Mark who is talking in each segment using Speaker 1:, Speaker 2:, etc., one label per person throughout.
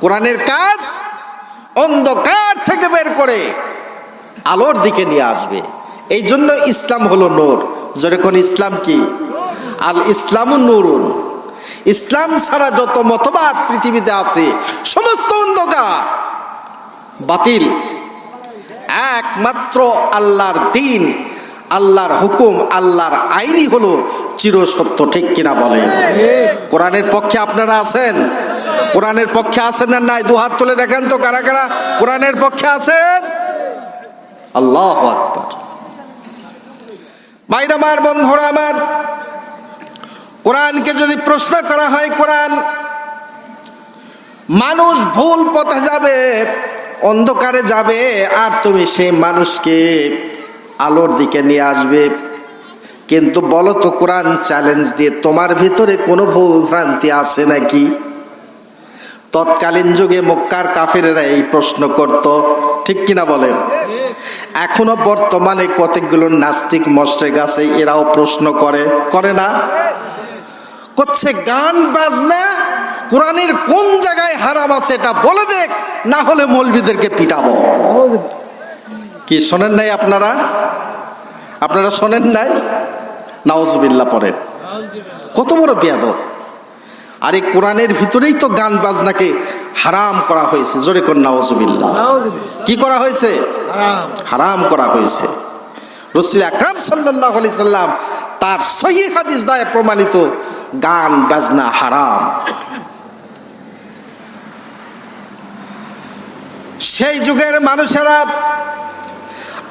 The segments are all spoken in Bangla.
Speaker 1: কোরআনের কাজ অন্ধকার থেকে বের করে আলোর দিকে নিয়ে আসবে। এই জন্য ইসলাম হলো নূর। যেরকম ইসলাম কি? আল ইসলাম নূরুন। ইসলাম ছাড়া যত মতবাদ পৃথিবীতে আছে, সমস্ত অন্ধকার, বাতিল। একমাত্র আল্লাহর দিন আল্লাহর হুকুম, আল্লাহর আইনই হলো চিরসত্য, ঠিক কিনা বলে কোরআনের পক্ষে আপনারা আছেন? কোরআনের পক্ষে আছেন না নাই? দু হাত তুলে দেখেন তো কারা কারা কোরআনের পক্ষে আছেন? আল্লাহ আকবর। বাইরে আমার, বন্ধুরা আমার, কোরআনকে যদি প্রশ্ন করা হয়, কোরআন, মানুষ ভুল পথে যাবে, অন্ধকারে যাবে, আর তুমি সেই মানুষকে আলোর দিকে নিয়ে আসবে। কিন্তু বলো তো, কোরআন চ্যালেঞ্জ দিয়ে তোমার ভিতরে কোনো ভুল ভ্রান্তি আছে নাকি? তৎকালীন যুগে মক্কার কাফেরেরা এই প্রশ্ন করত, ঠিক কিনা বলেন? এখনও বর্তমানে কতকগুলো নাস্তিক মস্টেক আছে, এরাও প্রশ্ন করে করে না? করছে গান, বাজনা, কোরআনের কোন জায়গায় হারাম আছে এটা বলে দেখ, না হলে মৌলবিদেরকে পিটাবো। কি শোনেন নাই আপনারা? আপনারা শোনেন নাই? নাওজবিল্লা পড়েন। কত বড় বেয়াদব। আর এই কোরআনের ভিতরেই তো গান বাজনাকে হারাম করা হয়েছে। জোরে কর নাওজবিল্লা কি করা হয়েছে? হারাম। করা হয়েছে। রসুল আকরাম সাল্লাহ সাল্লাম তার সহি হাদিস দায় প্রমাণিত গান বাজনা হারাম। সেই যুগের মানুষেরা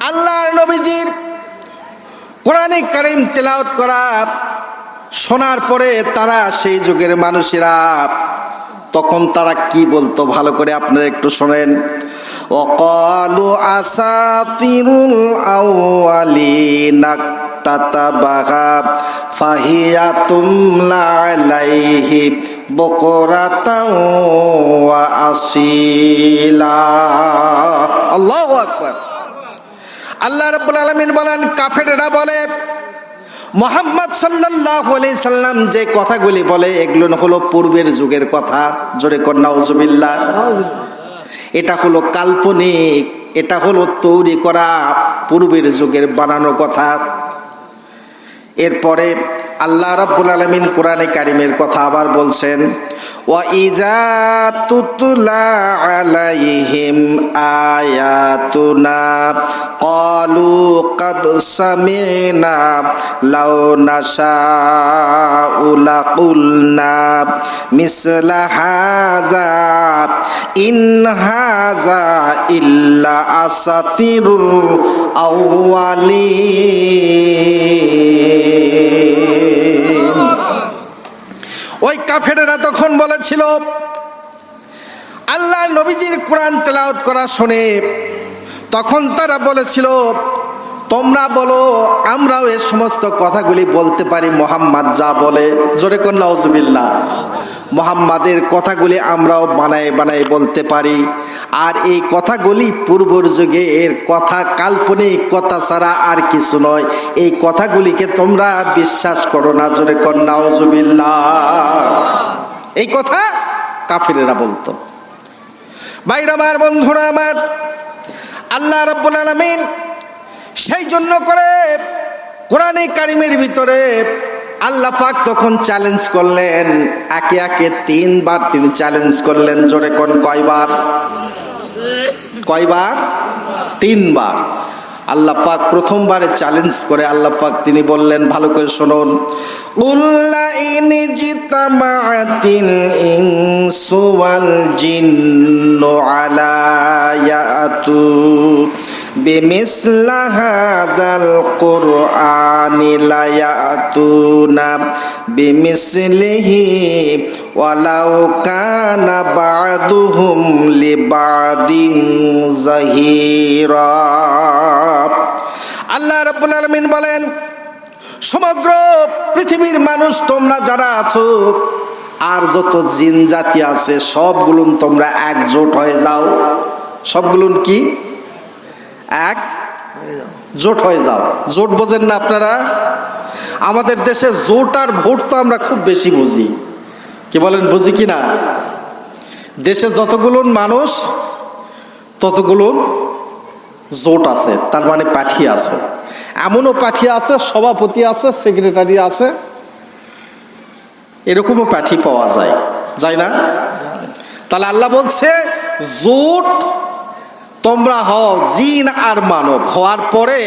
Speaker 1: আল্লাহর নবীজির কোরআনিক কারিম তেলাওত করা, শোনার পরে তারা সেই যুগের মানুষেরা, তখন তারা কি বলতো? ভালো করে আপনারা একটু শোনেন। অকালু আসাতিরুল আউয়ালিনা তাতাবাহা ফাহিয়া তুমলা আলাইহি বকরাতা ওয়া আসিলা। আল্লাহু আকবার। আল্লাহ রব্বুল আলমিন বলেন, কাফেরেরা বলে, মোহাম্মদ সাল্লাহ সাল্লাম যে কথাগুলি বলে, এগুলো হলো পূর্বের যুগের কথা। জোরে কন্যা এটা হলো কাল্পনিক, এটা হলো তৈরি করা পূর্বের যুগের বানানো কথা। এরপরে আল্লাহ রাব্বুল আলামিন কোরআনে কারিমের কথা আবার বলছেন, ওয়া ইজা তুতলা আলাইহিম আয়াতুনা, ক্বালু কাদ সামিনা লাউ নাশাউ লাকুলনা মিসলা হাযা, ইন হাযা ইল্লা আসাতিরুল আউয়ালিন ওই কাফেরেরা তখন বলেছিল আল্লাহ নবীজির কোরআন তেলাওত করা শোনে। তখন তারা বলেছিল তোমরা বলো, আমরাও এ সমস্ত কথাগুলি বলতে পারি, মোহাম্মদ যা বলে। জোরে কন্যা উজুবিল্লা মোহাম্মদের কথাগুলি আমরাও বানায় বানায় বলতে পারি। আর এই কথাগুলি পূর্বর যুগে এর কথা, কাল্পনিক কথা ছাড়া আর কিছু নয়। এই কথাগুলিকে তোমরা বিশ্বাস করো না, জোরে কন্যা উজুবিল্লা এই কথা কাফিরেরা বলতো। বাইর আমার বন্ধুরা, আমার আল্লাহ রাব্বুল আলামিন সেই জন্য করে কোরআনে কারিমের ভিতরে আল্লাহ পাক তখন চ্যালেঞ্জ করলেন, একে একে তিনবার তিনি চ্যালেঞ্জ করলেন, জোরে কোন কয়বার? কয়বার? তিনবার। আল্লাহ পাক প্রথমবারে চ্যালেঞ্জ করে আল্লাহ পাক তিনি বললেন, ভালো করে শুনুন। উল্লা ইনি জিতামাতিল ইনসু ওয়াল আলা ইয়াতু। بمثل هذا القرآن لا يأتون بمثله ولو كان بعضهم لبعض ظهيرا আল্লাহ রাব্বুল আলামিন বলেন সমগ্র পৃথিবীর মানুষ তোমরা যারা আছো আর যত জিন জাতি আছে সবগুলো তোমরা একজোট হয়ে যাও সবগুলো কি এক, জোট হয়ে যাও। জোট বোঝেন না আপনারা? আমাদের দেশে জোট আর ভোট তো আমরা খুব বেশি বুঝি। কি বলেন, বুঝি কি না? দেশে যতগুলো মানুষ, ততগুলো জোট আছে, তার মানে পাঠি আছে। এমনও পাঠি আছে, সভাপতি আছে, সেক্রেটারি আছে। এরকমও পাঠি পাওয়া যায় যায় না? তাহলে আল্লাহ বলছে, জোট তোমরা হও জিন আর মানব। হওয়ার পরে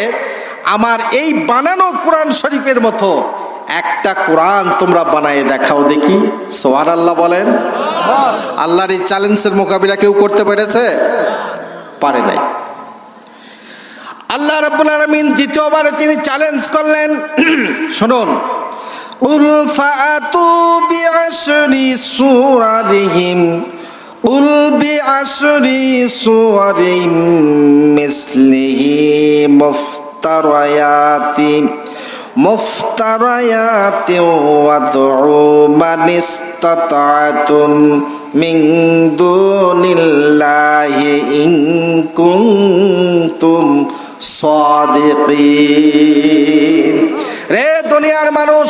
Speaker 1: আমার এই বানানো কোরআন শরীফের মতো একটা কোরআন তোমরা বানায় দেখাও দেখি। সোহার আল্লাহ বলেন। আল্লাহর এই চ্যালেঞ্জের মোকাবিলা কেউ করতে পেরেছে? পারে নাই। আল্লাহ রাব্বুল আলামিন দ্বিতীয়বারে তিনি চ্যালেঞ্জ করলেন। শুনুন। উল ফাতু বিআশরি সূরাতিহিম قل بعشر سور مثله مفتريات مفتريات وادعوا من استطعتم من دون الله إن كنتم صادقين রে দুনিয়ার মানুষ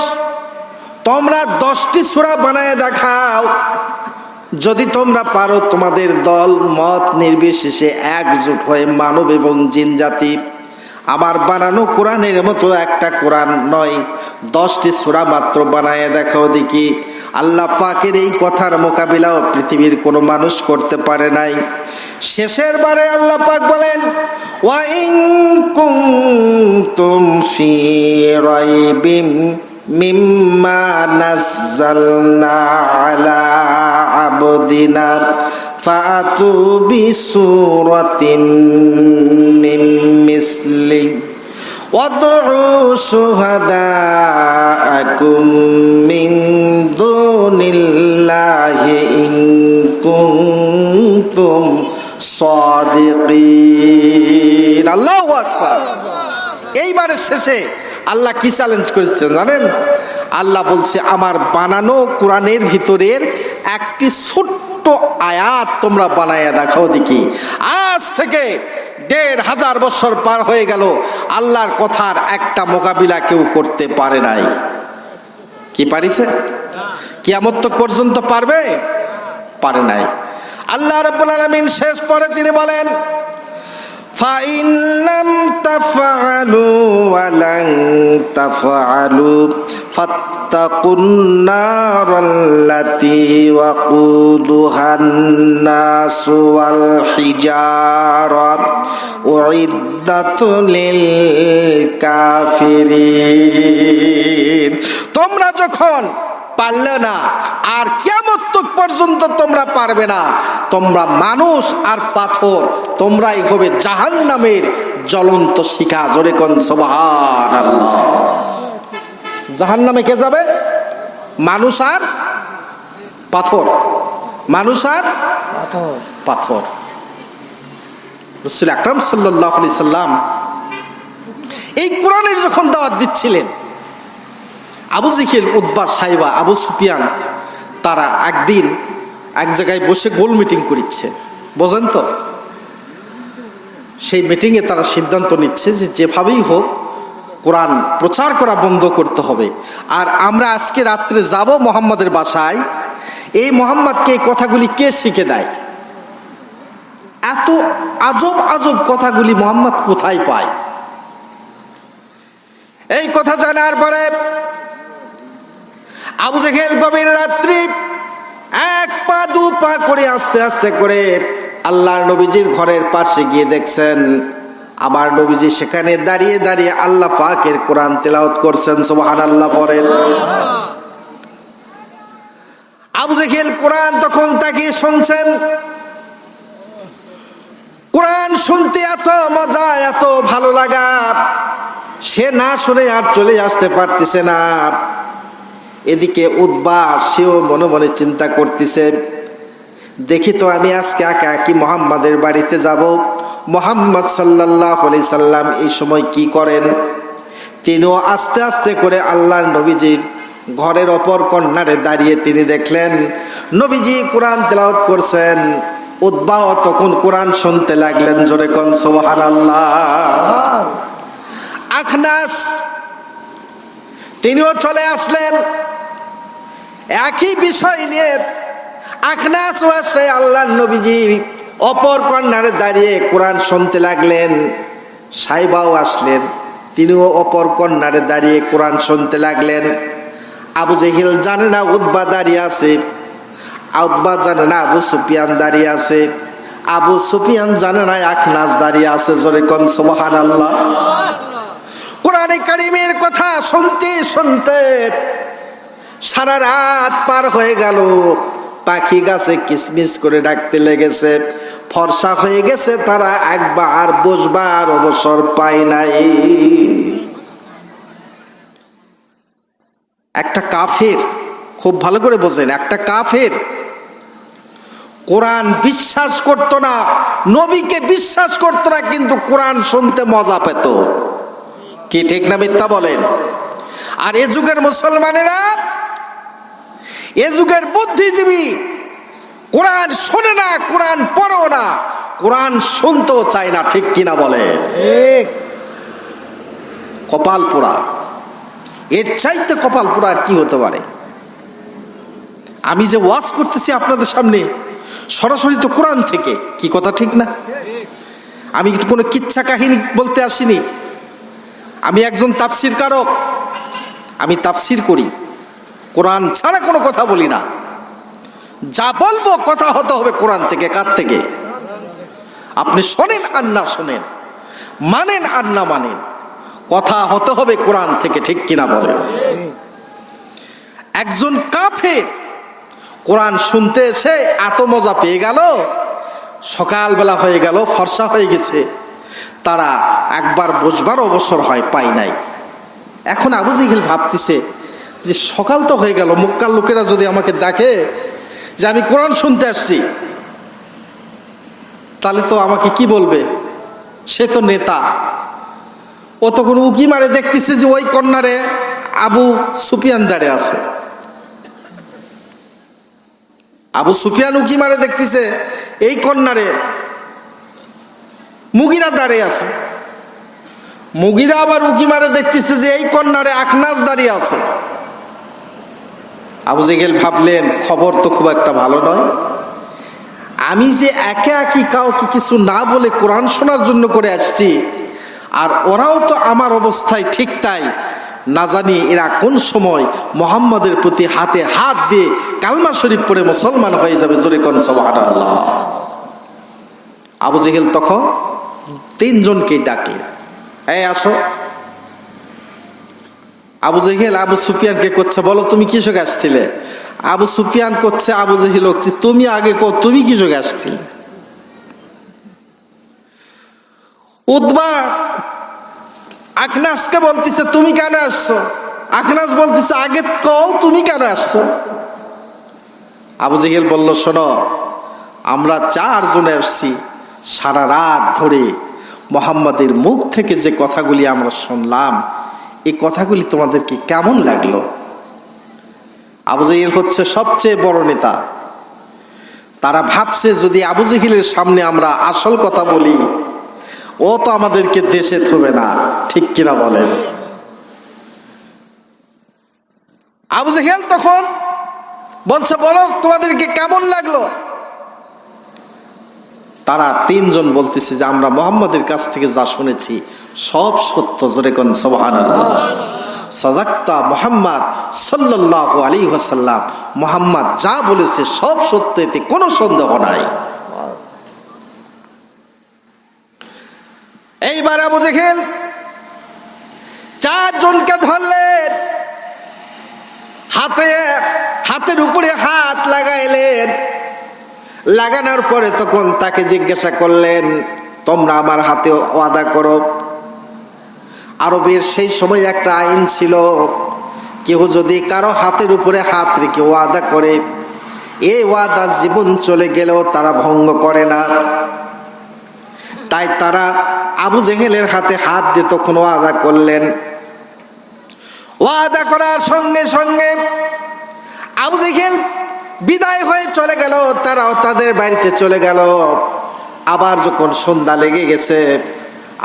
Speaker 1: তোমরা দশটি সূরা বানায় দেখাও যদি তোমরা পারো তোমাদের দল, মত নির্বিশেষে একজোট হয়ে মানব এবং জিন জাতি। আমার বানানো কোরআনের মতো একটা কোরআন নয়, দশটি সূরা মাত্র বানায় দেখাও দেখি। আল্লাহ পাকের এই কথার মোকাবিলাও পৃথিবীর কোনো মানুষ করতে পারে নাই। শেষের বারে আল্লাহ পাক বলেন, ওয়াইন কুনতুম ফি রাইবিম মিম্মা নাযালনা আলা আবদিনা ফাতু বিসুরাতিন মিন মিসলি وادعوا شهداءكم من دون الله إن كنتم صادقين الله أكبر এইবারের শেষে আল্লাহ কি চ্যালেঞ্জ করেছেন জানেন আল্লাহ বলছে আমার বানানো কোরআনের ভিতরের একটি ছোট্ট আয়াত তোমরা বানায়া দেখাও দেখি আজ থেকে দেড় হাজার বছর পার হয়ে গেল আল্লাহর কথার একটা মোকাবিলা কেউ করতে পারে নাই কি পারিছে কিয়ামত তক পর্যন্ত পারবে পারে নাই আল্লাহ রাব্বুল আলামিন শেষ পরে তিনি বলেন فإن لم تفعلوا ولن تفعلوا فاتقوا النار التي وقودها الناس والحجارة أعدت للكافرين তোমরা যখন পারলে না আর কেমন পর্যন্ত তোমরা পারবে না তোমরা মানুষ আর পাথর তোমরাই হবে জাহান নামের জ্বলন্ত শিখা জোরে কন সোবাহান জাহান নামে কে যাবে? মানুষ আর পাথর। মানুষ আর পাথর। রসুল আকরাম সাল্লাহ আলি সাল্লাম এই কোরআনের যখন দাওয়াত দিচ্ছিলেন আবু জিখিল উদ্বা সাইবা আবু সুফিয়ান তারা একদিন এক জায়গায় বসে গোল মিটিং করিচ্ছে। বোঝেন তো? সেই মিটিংয়ে তারা সিদ্ধান্ত নিচ্ছে যে যেভাবেই হোক কোরআন প্রচার করা বন্ধ করতে হবে। আর আমরা আজকে রাত্রে যাব মোহাম্মদের বাসায়। এই মোহাম্মদকে এই কথাগুলি কে শিখে দেয়? এত আজব আজব কথাগুলি মোহাম্মদ কোথায় পায়? এই কথা জানার পরে আবু জেহেল গভীর রাত্রি এক পা, দু পা করে আস্তে আস্তে করে আল্লাহর নবীজির ঘরের পাশে গিয়ে দেখছেন আমার নবীজি সেখানে দাঁড়িয়ে দাঁড়িয়ে আল্লাহ পাকের কোরআন তেলাওত করছেন সুবহান আল্লাহ পড়েন। আবু জেহেল কোরআন তখন তাকিয়ে শুনছেন। কোরআন শুনতে এত মজা, এত ভালো লাগা। সে না শুনে আর চলে আসতে পারতেছে না। এদিকে উদ্বাস সেও মনে মনে চিন্তা করতেছে দেখি তো আমি আজকে একা একই মোহাম্মদের বাড়িতে যাব। মোহাম্মদ সাল্লাহ আলি সাল্লাম এই সময় কি করেন? তিনিও আস্তে আস্তে করে আল্লাহর নবীজির ঘরের অপর কন্যারে দাঁড়িয়ে তিনি দেখলেন, নবীজি কোরআন তেলাওয়াত করছেন। উদ্বাহ তখন কোরআন শুনতে লাগলেন জোরে কন সোহান আল্লাহ আখনাস, তিনিও চলে আসলেন। একই বিষয় নিয়ে আখনাস ওয়াসে আল্লাহ নবীজি অপর কর্নারে দাঁড়িয়ে কোরআন শুনতে লাগলেন, সাইবাও আসলেন। তিনিও অপর কর্নারে দাঁড়িয়ে কোরআন শুনতে লাগলেন। আবু জেহিল জানে না উদ্বা দাঁড়িয়ে আছে উদ্বা জানে না আবু সুফিয়ান দাঁড়িয়ে আছে। আবু সুফিয়ান জানে না আখনাস দাঁড়িয়ে আছে, জোরে কন সুবহান আল্লাহ কোরআনে কারিমের কথা শুনতে শুনতে সারা রাত পার হয়ে গেল। পাখি গাছে কিসমিস করে ডাকতে লেগেছে। ফর্সা হয়ে গেছে তারা, একবার বসবার অবসর পায় নাই। একটা কাফের, খুব ভালো করে বোঝেন, একটা কাফের কোরআন বিশ্বাস করতো না, নবীকে বিশ্বাস করতো না, কিন্তু কোরআন শুনতে মজা পেত। কি ঠিক না মিথ্যা বলেন? আর এ যুগের মুসলমানেরা এ যুগের বুদ্ধিজীবী কোরআন শোনে না কোরআন পড়েও না কোরআন শুনতেও চায় না ঠিক কিনা বলে? কপাল পোড়া। এর চাইতে কপাল পোড়া আর কি হতে পারে? আমি যে ওয়াজ করতেছি আপনাদের সামনে সরাসরি তো কোরআন থেকে কি কথা ঠিক না? আমি কোনো কিচ্ছা কাহিনী বলতে আসিনি? আমি একজন তাফসির কারক আমি তাফসির করি। কোরআন ছাড়া কোনো কথা বলি না। যা বলব কথা হতে হবে কোরআন থেকে, কার থেকে? আপনি শোনেন আর না শোনেন, মানেন আর না মানেন, কথা হতে হবে কোরআন থেকে, ঠিক কিনা বলেন? একজন কাফের কোরআন শুনতে এসে এত মজা পেয়ে গেল, সকালবেলা হয়ে গেল, ফর্সা হয়ে গেছে, তারা একবার বসবার অবসর হয় পাই নাই। এখন আবু জিহিল ভাবতেছে যে সকাল তো হয়ে গেল, মক্কার লোকেরা যদি আমাকে দেখে যে আমি কোরআন শুনতে আসছি, তাহলে তো আমাকে কি বলবে? সে তো নেতা। ও তখন উকি মারে দেখতেছে যে ওই কন্যারে আবু সুফিয়ান দাঁড়ে আছে। আবু সুফিয়ান উকি মারে দেখতেছে, এই কন্যারে মুগিরা দাঁড়িয়ে আছে। মুগিরা আবার উকি মারে দেখতেছে যে এই কন্যারে আখনাস দাঁড়িয়ে আছে। আবু ভাবলেন, খবর তো খুব একটা ভালো নয়। আমি যে একে একই কাউকে কিছু না বলে কোরআন শোনার জন্য করে আসছি, আর ওরাও তো আমার অবস্থায় ঠিক তাই। না জানি এরা কোন সময় মোহাম্মদের প্রতি হাতে হাত দিয়ে কালমা শরীফ পরে মুসলমান হয়ে যাবে, জোরে কন আল্লাহ আবু জেহেল তখন তিনজনকে ডাকে এই, আসো। আবু জেহেল, আবু সুফিয়ানকে করছে, বলো তুমি কিসক আসছিলে? আবু সুফিয়ান করছে, আবু জেহেল হচ্ছে, তুমি আগে কো, তুমি কিসক আসছিলে? উদ্বা আখনাসকে বলতেছে, তুমি কেন আসছো? আখনাস বলতেছে, আগে কও, তুমি কেন আসছো? আবু জেহেল বলল, শোনো, আমরা চারজনে আসছি সারা রাত ধরে মোহাম্মদের মুখ থেকে যে কথাগুলি আমরা শুনলাম এই কথাগুলি তোমাদেরকে কেমন লাগল? আবু জেহেল হচ্ছে সবচেয়ে বড় নেতা। তারা ভাবছে, যদি আবু জেহেলের সামনে আমরা আসল কথা বলি, ও তো আমাদেরকে দেশে থবে না। ঠিক কিনা বলেন? আবু জেহেল তখন বলছে, বলো তোমাদেরকে কেমন লাগল? তারা তিনজন বলতেছে যে, আমরা মোহাম্মদের কাছ থেকে যা শুনেছি, সব সত্য। জোরে কোন সোহান সদাক্তা মোহাম্মদ সাল্লাহ আলী ওয়াসাল্লাম। মোহাম্মদ যা বলেছে, সব সত্য এতে কোনো সন্দেহ নাই। এইবার আবু জেহেল চারজনকে ধরলেন হাতে, হাতের উপরে হাত লাগাইলেন। লাগানোর পরে তখন তাকে জিজ্ঞাসা করলেন, তোমরা আমার হাতে ওয়াদা করো। আরবের সেই সময় একটা আইন ছিল, কেউ যদি কারও হাতের উপরে হাত রেখে ওয়াদা করে, এই ওয়াদা জীবন চলে গেলেও তারা ভঙ্গ করে না। তাই তারা আবু জেহেলের হাতে হাত দিয়ে তখন ওয়াদা করলেন। ওয়াদা করার সঙ্গে সঙ্গে আবু জেহেল বিদায় হয়ে চলে গেল, তারাও তাদের বাড়িতে চলে গেল। আবার যখন সন্ধ্যা লেগে গেছে,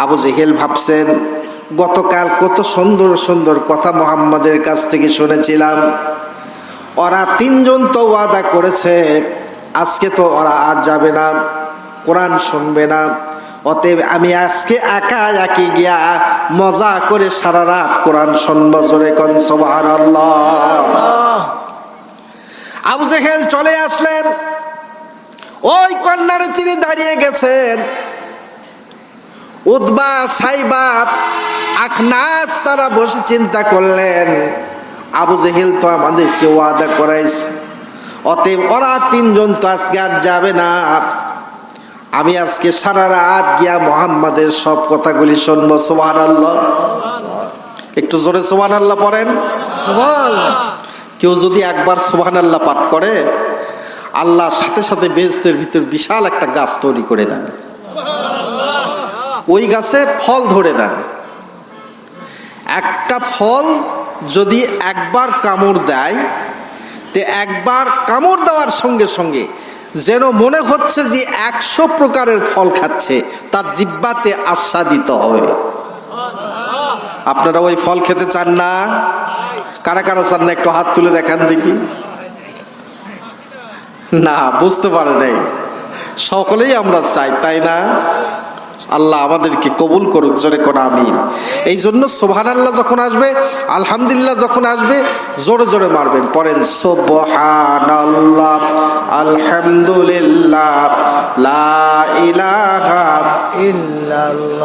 Speaker 1: আবু জেহেল ভাবছেন, গতকাল কত সুন্দর সুন্দর কথা মোহাম্মদের কাছ থেকে শুনেছিলাম। ওরা তিনজন তো ওয়াদা করেছে, আজকে তো ওরা আর যাবে না, কোরআন শুনবে না। অতএব আমি আজকে একা একে গিয়া মজা করে সারা রাত কোরআন শুনব, জোরে কন সুবহানাল্লাহ। আবু জেহেল চলে আসলেন। ওই কন্যারে তিনি দাঁড়িয়ে গেছেন। উদ্বা, সাইবা আখনাস তারা বসে চিন্তা করলেন, আবু জেহেল তো আমাদেরকে ওয়াদা করাইছে। অতএব ওরা তিনজন তো আজকে আর যাবে না। আমি আজকে সারা রাত গিয়া মোহাম্মদের সব কথাগুলি শুনব সোহান আল্লাহ একটু জোরে সোহান আল্লাহ পড়েন কেউ যদি একবার সোহান আল্লাহ পাঠ করে, আল্লাহ সাথে সাথে বেজদের ভিতর বিশাল একটা গাছ তৈরি করে দেন। ওই গাছে ফল ধরে দেন। একটা ফল যদি একবার কামড় দেয়, তে একবার কামড় দেওয়ার সঙ্গে সঙ্গে যেন মনে হচ্ছে যে একশো প্রকারের ফল খাচ্ছে, তার জিব্বাতে আস্বাদিত হবে। আপনারা ওই ফল খেতে চান না? কারা কারা চান না একটু হাত তুলে দেখান দেখি। না, বুঝতে পারে নাই। সকলেই আমরা চাই, তাই না? আল্লাহ আমাদেরকে কবুল করুক, জোরে কোন আমিন। এই জন্য সোভান আল্লাহ যখন আসবে, আলহামদুলিল্লাহ যখন আসবে, জোরে জোরে মারবেন, পড়েন সোবহান আল্লাহ আলহামদুলিল্লাহ, লা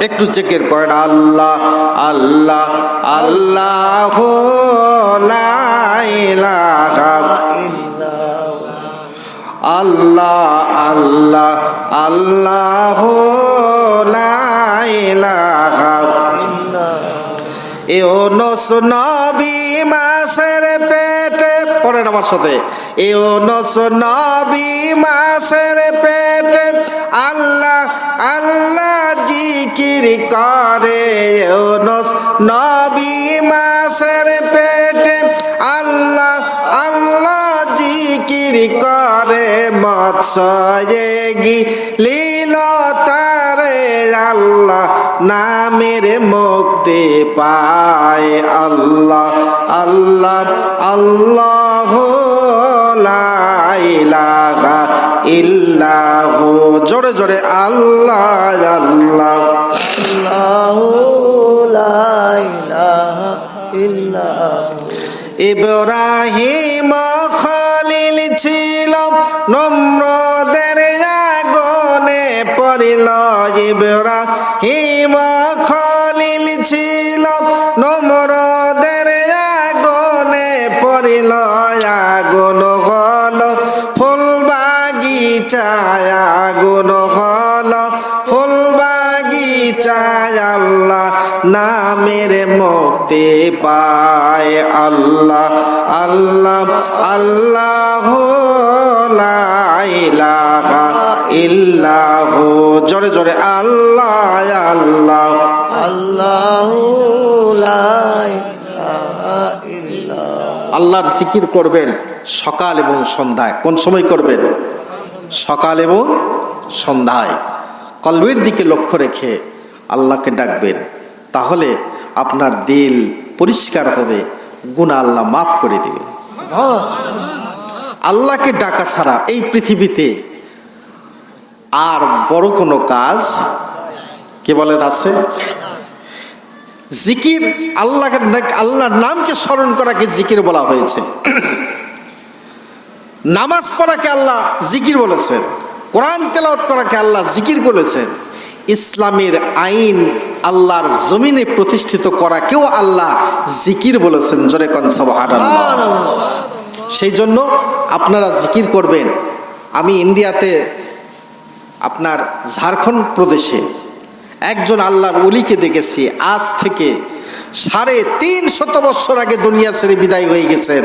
Speaker 1: একটু চেকের করেন, আল্লাহ আল্লাহ আল্লাহ ইলাহা আল্লাহ আল্লাহ আল্লাহ ইউনুস নবী মাসের পেটে, পড়েন আমার সাথে। ইউনুস নবী মাসের পেটে আল্লাহ আল্লাহ জিকির করে। ইউনুস নবী মাসের পেটে আল্লাহ আল্লাহ জিকির করে মৎসয়ে লীল তারে আল্লাহ নামের মুক্তি পায় আল্লাহ আল্লাহ আল্লাহ লা ইলাহা ইল্লাহু। জোরে জোরে আল্লাহ আল্লাহ।
Speaker 2: আল্লাহু লা ইলাহা ইল্লাহু।
Speaker 1: ইব্রাহিম খলিল ছিল নম্রদের আগুনে পড়িল ইব্রাহিম, খলিল ছিল। নম্রদের আগুনে পড়িল আগুন হল। ফুল বাগিচায় আগুন হল। ফুল বাগিচায় আল্লাহ নামের মুক্তি পায় আল্লাহ আল্লাহ আল্লাহ ইলাহা ইল্লাহু। জোরে জোরে আল্লাহ আল্লাহ।
Speaker 2: আল্লাহু লা
Speaker 1: আল্লাহর জিকির করবেন সকাল এবং সন্ধ্যায়। কোন সময় করবেন? সকাল এবং সন্ধ্যায়। কলবের দিকে লক্ষ্য রেখে আল্লাহকে ডাকবেন। তাহলে আপনার দিল পরিষ্কার হবে গুণা আল্লাহ মাফ করে দেবেন। আল্লাহকে ডাকা ছাড়া এই পৃথিবীতে আর বড় কোনো কাজ কে বলেন আছে জিকির আল্লাহকে আল্লাহর নামকে স্মরণ করাকে জিকির বলা হয়েছে। নামাজ পড়াকে আল্লাহ জিকির বলেছেন। কোরআন তেলাওয়াত করাকে আল্লাহ জিকির বলেছেন ইসলামের আইন আল্লাহর জমিনে প্রতিষ্ঠিত করাকেও আল্লাহ জিকির বলেছেন। জোরে কনসবাহার সেই জন্য আপনারা জিকির করবেন। আমি ইন্ডিয়াতে আপনার ঝাড়খণ্ড প্রদেশে একজন আল্লাহর অলিকে দেখেছি। আজ থেকে সাড়ে তিন শত বছর আগে দুনিয়া ছেড়ে বিদায় হয়ে গেছেন।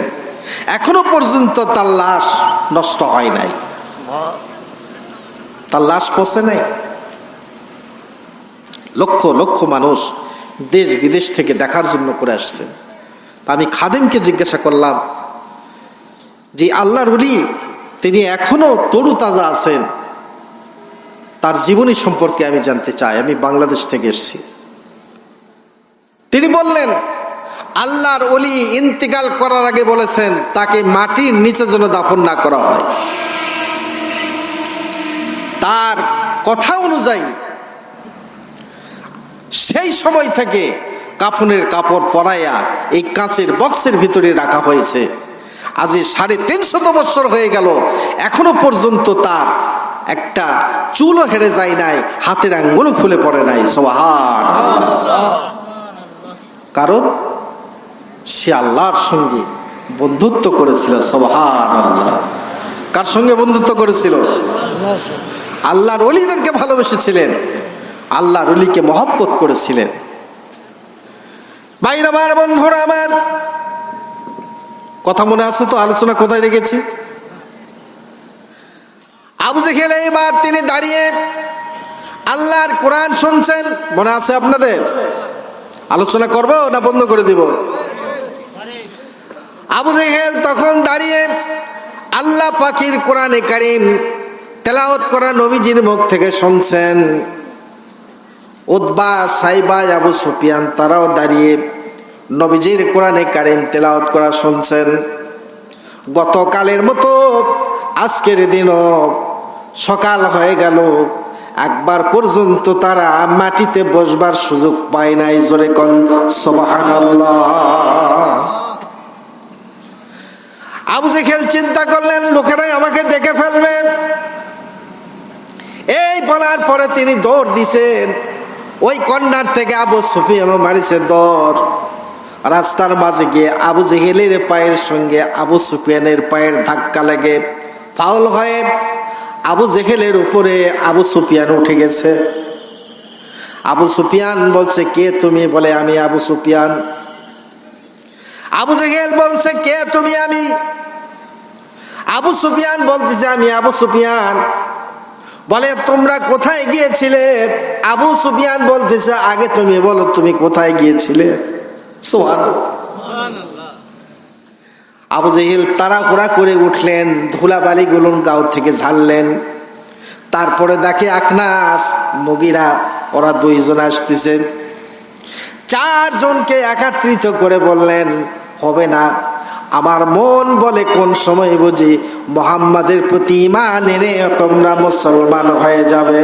Speaker 1: এখনও পর্যন্ত তার লাশ নষ্ট হয় নাই। তার লাশ পচে নাই। লক্ষ লক্ষ মানুষ দেশ বিদেশ থেকে দেখার জন্য করে আসছেন। তা আমি খাদেমকে জিজ্ঞাসা করলাম যে আল্লাহর উলি তিনি এখনও তরু তাজা আছেন। তার জীবনী সম্পর্কে আমি জানতে চাই। আমি বাংলাদেশ থেকে এসেছি। তিনি বললেন, আল্লাহর অলি ইন্তিকাল করার আগে বলেছেন, তাকে মাটির নিচে যেন দাফন না করা হয়। তার কথা অনুযায়ী, সেই সময় থেকে কাফনের কাপড় পরাইয়া এই কাঁচের বক্সের ভিতরে রাখা হয়েছে। আজ সাড়ে তিনশত বছর হয়ে গেল। এখনও পর্যন্ত তার একটা চুলও হেরে যায় নাই, হাতের আঙ্গুল খুলে পড়ে নাই, সোহান। কারণ সে আল্লাহর সঙ্গে বন্ধুত্ব করেছিল, সোহান। কার সঙ্গে বন্ধুত্ব করেছিল? আল্লাহর অলিদেরকে ভালোবেসেছিলেন। আল্লাহর অলিকে মহব্বত করেছিলেন। ভাইরা আমার বন্ধুরা আমার কথা মনে আছে তো? আলোচনা কোথায় রেখেছি? আবু জেহেল এবার তিনি দাঁড়িয়ে আল্লাহর কোরআন শুনছেন। মনে আছে আপনাদের? আলোচনা করব না বন্ধ করে দিব? আবু জেহেল তখন দাঁড়িয়ে আল্লাহ পাখির কোরআনে কারিম তেলাওত করা নবীজির মুখ থেকে শুনছেন। উদ্বা সাইবা আবু সুফিয়ান তারাও দাঁড়িয়ে নবীজির কোরআনে কারিম তেলাওত করা শুনছেন। গতকালের মতো আজকের দিনও সকাল হয়ে গেল। একবার পর্যন্ত তারা মাটিতে বসবার সুযোগ পায় নাই জোরে কন, সুবহানাল্লাহ। আবু জেখেল চিন্তা করলেন, লোকেরাই আমাকে দেখে ফেলবে। এই বলার পরে তিনি দৌড় দিছেন। ওই কন্যার থেকে আবু সুফিয়ানও মারিছে দৌড়। রাস্তার মাঝে গিয়ে আবু জেহেলের পায়ের সঙ্গে আবু সুফিয়ানের পায়ের ধাক্কা লেগে ফাউল হয়ে আবু জেহেলের উপরে আবু সুফিয়ান উঠে গেছে। আবু সুফিয়ান বলছে, কে তুমি? বলে, আমি আবু সুফিয়ান। আবু জেহেল বলছে, কে তুমি আমি? আবু সুফিয়ান বলতেছে, আমি আবু সুফিয়ান। বলে, তোমরা কোথায় গিয়েছিলে? আবু সুফিয়ান বলতেছে, আগে তুমি বলো, তুমি কোথায় গিয়েছিলে? সুবহানাল্লাহ। আবু জেহিল তাড়াহুড়া করে উঠলেন, ধুলাবালি গুলুন গাঁও থেকে ঝাড়লেন। তারপরে দেখে আকনাস, মগিরা, ওরা দুইজন আসতেছে। চারজনকে একাত্রিত করে বললেন, হবে না। আমার মন বলে কোন সময় বুঝি মোহাম্মদের প্রতি ইমান এনে তোমরা মুসলমান হয়ে যাবে।